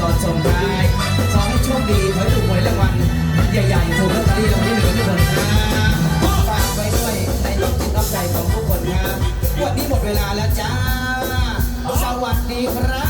ก่อนส่งท้ายขอให้โชคดีขอให้ถูกหวยรางวัลใหญ่ๆถูกลอตเตอรี่รางวัลเหนือทุกคนนะฝากไว้ด้วยในน้ำจิตน้ำใจของทุกคนครับวันนี้หมดเวลาแล้วจ้า สวัสดีครับ